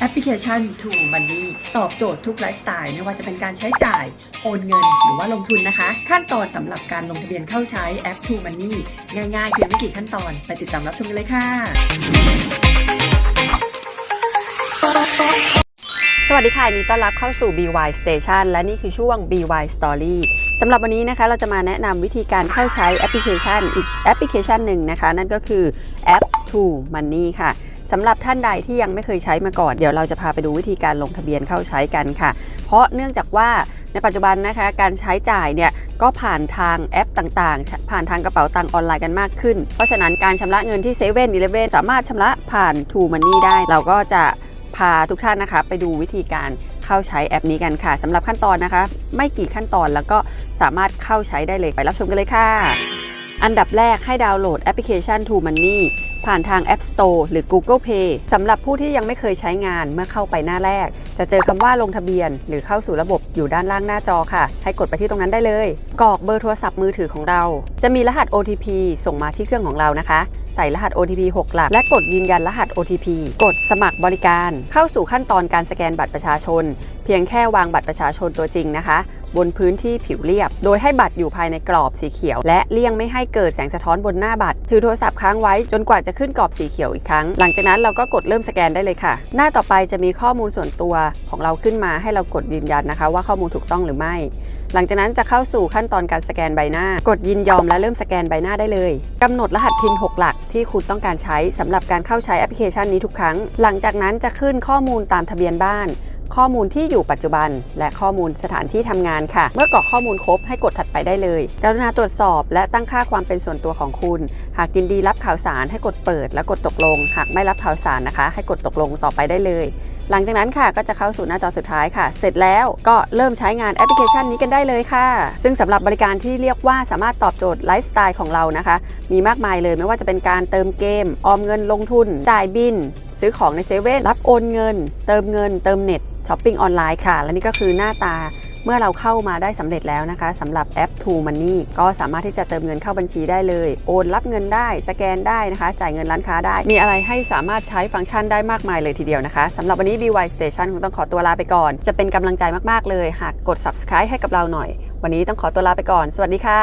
แอปพลิเคชัน To Money ตอบโจทย์ทุกไลฟ์สไตล์ไม่ว่าจะเป็นการใช้จ่าย โอนเงิน หรือว่าลงทุนนะคะ ขั้นตอนสำหรับการลงทะเบียนเข้าใช้แอป To Money ง่ายๆเพียงไม่กี่ขั้นตอน ไปติดตามรับชมกันเลยค่ะ สวัสดีค่ะนดีต้อนรับเข้าสู่ BY Station และนี่คือช่วง BY Story สำหรับวันนี้นะคะเราจะมาแนะนำวิธีการเข้าใช้แอปพลิเคชันอีกแอปพลิเคชันหนึ่งนะคะ นั่นก็คือแอป To Money ค่ะ สำหรับท่านใดที่ยังไม่เคยใช้มาก่อน เดี๋ยวเราจะพาไปดูวิธีการลงทะเบียนเข้าใช้กันค่ะ เพราะเนื่องจากว่าในปัจจุบันนะคะการใช้จ่ายเนี่ยก็ผ่านทางแอปต่างๆ ผ่านทางกระเป๋าตังค์ออนไลน์กันมากขึ้น เพราะฉะนั้นการชำระเงินที่เซเว่นอีเลฟเว่นสามารถชำระผ่าน To Money ได้ เราก็จะพาทุกท่านนะคะ ไปดูวิธีการเข้าใช้แอปนี้กันค่ะสำหรับขั้นตอนนะคะ ไม่กี่ขั้นตอนแล้วก็สามารถเข้าใช้ได้เลยไปรับชมกันเลยค่ะ อันดับแรกให้ดาวน์โหลดแอปพลิเคชัน To Money ผ่านทาง App Store หรือ Google Play สำหรับผู้ที่ยังไม่เคยใช้งานเมื่อเข้าไปหน้าแรก จะเจอคำว่าลงทะเบียน หรือเข้าสู่ระบบอยู่ด้านล่างหน้าจอค่ะ ให้กดไปที่ตรงนั้นได้เลย กรอกเบอร์โทรศัพท์มือถือของเรา จะมีรหัส OTP ส่งมาที่เครื่องของเรานะคะใส่รหัส OTP 6 หลัก และกดยืนยันรหัส OTP กดสมัครบริการ เข้าสู่ขั้นตอนการสแกนบัตรประชาชน เพียงแค่วางบัตรประชาชนตัวจริงนะคะ บนพื้นที่ผิวเรียบ โดยให้บัตรอยู่ภายในกรอบสีเขียว และเลี่ยงไม่ให้เกิดแสงสะท้อนบนหน้าบัตร ถือโทรศัพท์ค้างไว้จนกว่าจะขึ้นกรอบสีเขียวอีกครั้ง หลังจากนั้นเราก็กดเริ่มสแกนได้เลยค่ะ หน้าต่อไปจะมีข้อมูลส่วนตัวของเราขึ้นมาให้เรากดยืนยันนะคะ ว่าข้อมูลถูกต้องหรือไม่หลังจากนั้นจะเข้าสู่ขั้นตอนการสแกนใบหน้า กดยินยอมและเริ่มสแกนใบหน้าได้เลยกำหนดรหัสพิน 6 หลักที่คุณต้องการใช้สำหรับการเข้าใช้แอปพลิเคชันนี้ทุกครั้ง หลังจากนั้นจะขึ้นข้อมูลตามทะเบียนบ้าน ข้อมูลที่อยู่ปัจจุบัน และข้อมูลสถานที่ทำงานค่ะ เมื่อกรอกข้อมูลครบให้กดถัดไปได้เลยกรุณาตรวจสอบ และตั้งค่าความเป็นส่วนตัวของคุณ หากยินดีรับข่าวสารให้กดเปิด และกดตกลง หากไม่รับข่าวสารนะคะ ให้กดตกลงต่อไปได้เลย หลังจากนั้นค่ะก็จะเข้าสู่หน้าจอสุดท้ายค่ะ เสร็จแล้วก็เริ่มใช้งานแอปพลิเคชันนี้กันได้เลยค่ะ ซึ่งสำหรับบริการที่เรียกว่าสามารถตอบโจทย์ไลฟ์สไตล์ของเรานะคะ มีมากมายเลยไม่ว่าจะเป็นการเติมเกม ออมเงินลงทุน จ่ายบิน ซื้อของในเซเว่นรับโอนเงิน เติมเงิน เติมเน็ตช้อปปิ้งออนไลน์ค่ะ และนี่ก็คือหน้าตาเมื่อเราเข้ามาได้สำเร็จแล้วนะคะสำหรับแอป To Money ก็สามารถที่จะเติมเงินเข้าบัญชีได้เลย โอนรับเงินได้ สแกนได้นะคะ จ่ายเงินร้านค้าได้ มีอะไรให้สามารถใช้ฟังก์ชันได้มากมายเลยทีเดียวนะคะสำหรับวันนี้ BY Station คงต้องขอตัวลาไปก่อน จะเป็นกำลังใจมาก ๆ เลย หากกด subscribe ให้กับเราหน่อย วันนี้ต้องขอตัวลาไปก่อน สวัสดีค่ะ